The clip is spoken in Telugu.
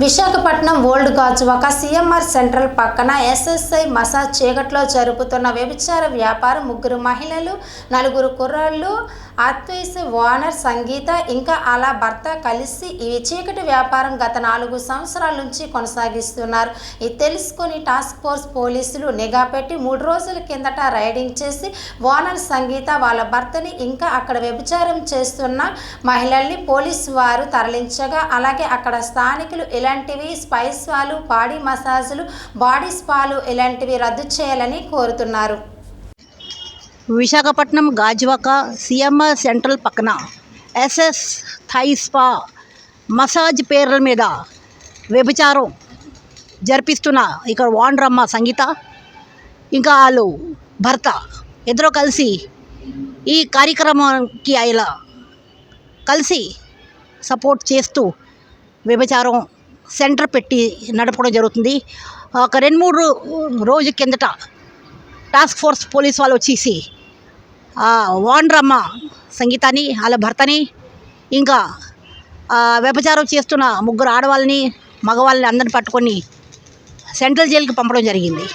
Visakhapatnam old Gajuwaka CMR central పక్కన ఎస్ఎస్ఐ మసాజ్ చీకట్లో జరుపుతున్న వ్యభిచార వ్యాపారం ముగ్గురు మహిళలు నలుగురు కుర్రాళ్ళు అద్వైస్ ఓనర్ సంగీత ఇంకా అలా భర్త కలిసి ఈ చీకటి వ్యాపారం గత నాలుగు సంవత్సరాల నుంచి కొనసాగిస్తున్నారు. ఇది తెలుసుకొని టాస్క్ ఫోర్స్ పోలీసులు నిఘా పెట్టి మూడు రోజుల కిందట రైడింగ్ చేసి ఓనర్ సంగీత వాళ్ళ భర్తని ఇంకా అక్కడ వ్యభిచారం చేస్తున్న మహిళల్ని పోలీసు వారు తరలించగా అలాగే అక్కడ స్థానికులు ఇలాంటివి స్పైస్ వాళ్ళు బాడీ మసాజులు బాడీ స్పాలు ఇలాంటివి రద్దు చేయాలని కోరుతున్నారు. విశాఖపట్నం గాజువాక సిఎంఆర్ సెంట్రల్ పక్కన ఎస్ఎస్ థై స్పా మసాజ్ పేర్ల మీద వ్యభిచారం జరిపిస్తున్న ఇక్కడ వాండ్రమ్మ సంగీత ఇంకా వాళ్ళు భర్త ఇద్దరు కలిసి ఈ కార్యక్రమానికి ఆయన కలిసి సపోర్ట్ చేస్తూ వ్యభిచారం సెంటర్ పెట్టి నడపడం జరుగుతుంది. ఒక రెండు మూడు రోజు కిందట టాస్క్ ఫోర్స్ పోలీస్ వాళ్ళు వచ్చేసి వాండ్రమ్మ సంగీతాన్ని వాళ్ళ భర్తని ఇంకా వ్యభచారం వ్యభిచారం చేస్తున్న ముగ్గురు ఆడవాళ్ళని మగవాళ్ళని అందరిని పట్టుకొని సెంట్రల్ జైలుకి పంపడం జరిగింది.